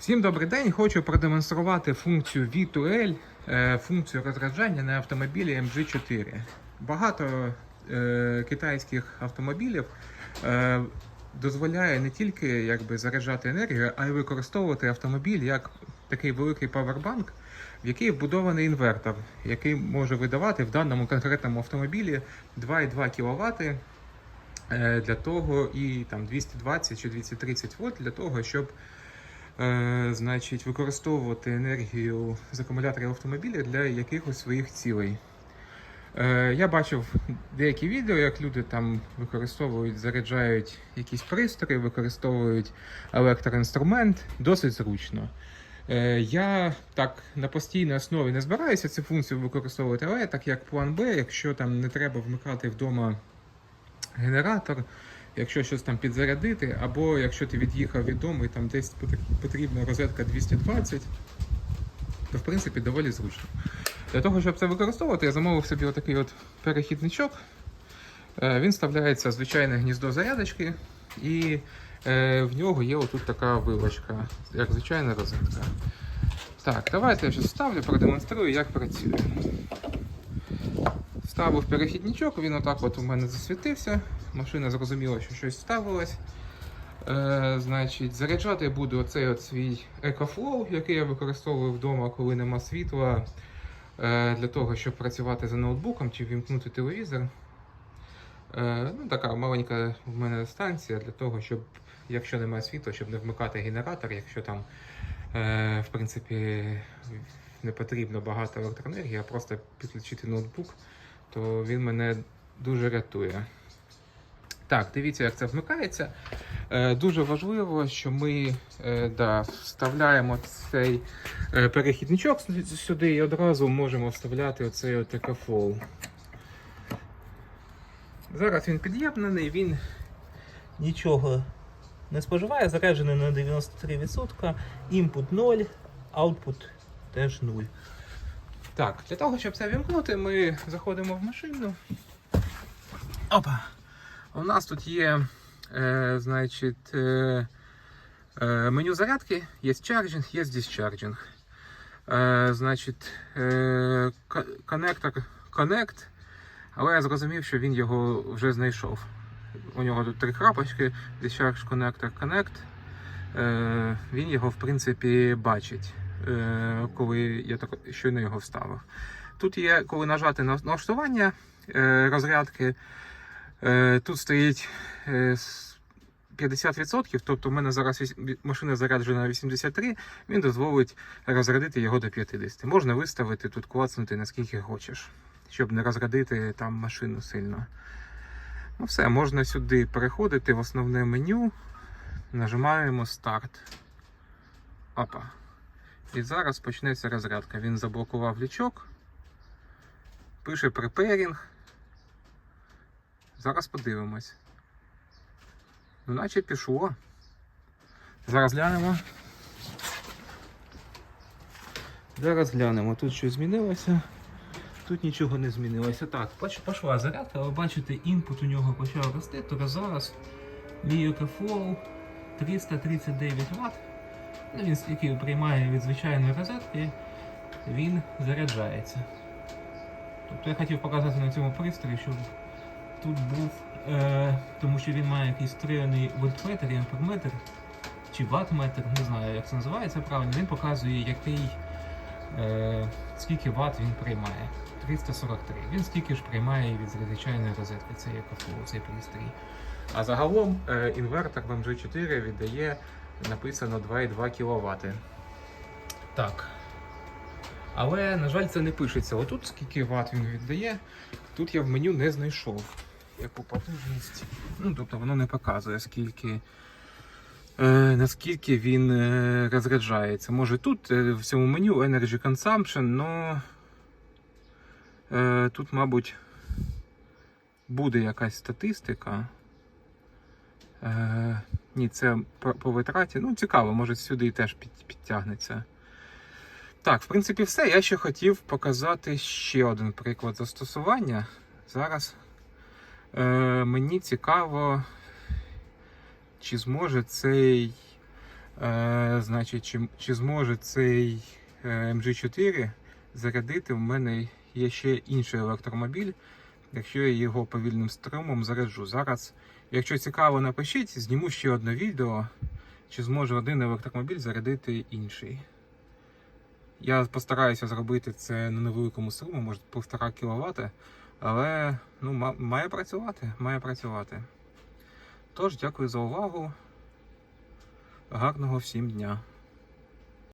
Всім добрий день. Хочу продемонструвати функцію V2L, е, функцію розряджання на автомобілі MG4. Багато е, китайських автомобілів е, дозволяє не тільки якби, заряджати енергію, а й використовувати автомобіль як такий великий павербанк, в який вбудований інвертор, який може видавати в даному конкретному автомобілі 2,2 кВт е, для того і там 220 чи 230 Вт для того, щоб е, значить, використовувати енергію з акумуляторів автомобіля для якихось своїх цілей. Е, я бачив деякі відео, як люди там використовують, заряджають якісь пристрої, використовують електроінструмент, досить зручно. Е, Я так на постійній основі не збираюся цю функцію використовувати, але так як план Б, якщо там не треба вмикати вдома генератор, якщо щось там підзарядити, або якщо ти від'їхав від дому і там десь потрібна розетка 220, то в принципі доволі зручно. Для того, щоб це використовувати, я замовив собі отакий от перехідничок. Е, Він вставляється в звичайне гніздо зарядочки, і е, в нього є отут така вилочка, як звичайна розетка. Так, давайте я зараз ставлю, продемонструю, як працює. Вставив перехідничок, він отак от у мене засвітився. Машина зрозуміла, що щось ставилось. Е, значить, заряджати я буду оцей от свій EcoFlow, який я використовую вдома, коли нема світла, е, для того, щоб працювати за ноутбуком чи вімкнути телевізор. Е, ну, така маленька в мене станція для того, щоб, якщо немає світла, щоб не вмикати генератор, якщо там, е, в принципі, не потрібно багато електроенергії, а просто підключити ноутбук, то він мене дуже рятує. Так, дивіться, як це вмикається. Е, дуже важливо, що ми е, да, вставляємо цей е, перехідничок сюди і одразу можемо вставляти оцей от. Зараз він під'єднаний, він нічого не споживає, заряджений на 93%, імпут 0, аутпут теж 0. Так, для того, щоб це вімкнути, ми заходимо в машину. Опа! У нас тут є е, значить, е, е, меню зарядки, є чарджинг, є дисчарджинг. Е, значить, е, коннектор Connect, але я зрозумів, що він його вже знайшов. У нього тут три крапочки, Discharge Connector Connect. Е, він його, в принципі, бачить, е, коли я так щойно його вставив. Тут є, коли нажати на налаштування е, розрядки, тут стоїть е, 50%, тобто в мене зараз машина заряджена на 83, він дозволить розрядити його до 50. Можна виставити тут клацнути наскільки хочеш, щоб не розрядити там машину сильно. Ну все, можна сюди переходити в основне меню. Нажимаємо старт. Опа. І зараз почнеться розрядка. Він заблокував лічок. Пише preparing. Зараз подивимось. Ну, наче пішло. Зараз глянемо. Зараз глянемо. Тут щось змінилося. Тут нічого не змінилося. Так, пішла зарядка, але бачите, імпут у нього почав рости, то зараз мій EcoFlow 339 Вт. Ну, він, який приймає від звичайної розетки, він заряджається. Тобто я хотів показати на цьому пристрої, щоб тут був, е, тому що він має якийсь встроєний вольтметр і амперметр, чи ваттметр, не знаю як це називається правильно, він показує, який, е, скільки ватт він приймає. 343. Він скільки ж приймає від звичайної розетки, це кафло, цей пристрій. А загалом е, інвертор в MG4 віддає написано 2,2 кВт. Так. Але, на жаль, це не пишеться. Отут скільки Вт він віддає, тут я в меню не знайшов. Яку потужність. Ну, тобто воно не показує, скільки. Е, наскільки він е, розряджається. Може тут е, в цьому меню Energy Consumption, але тут, мабуть, буде якась статистика. Ні, це по, витраті. Ну, цікаво, може сюди теж під, підтягнеться. Так, в принципі, все. Я ще хотів показати ще один приклад застосування. Зараз е, мені цікаво, чи зможе цей Е, значить, чи, чи зможе цей е, MG4 зарядити? У мене є ще інший електромобіль, якщо я його повільним струмом заряджу. Зараз, якщо цікаво, напишіть, зніму ще одне відео, чи зможе один електромобіль зарядити інший. Я постараюся зробити це на невеликому струму, може 1,5 кВт, але ну, має працювати, має працювати. Тож, дякую за увагу. Гарного всім дня.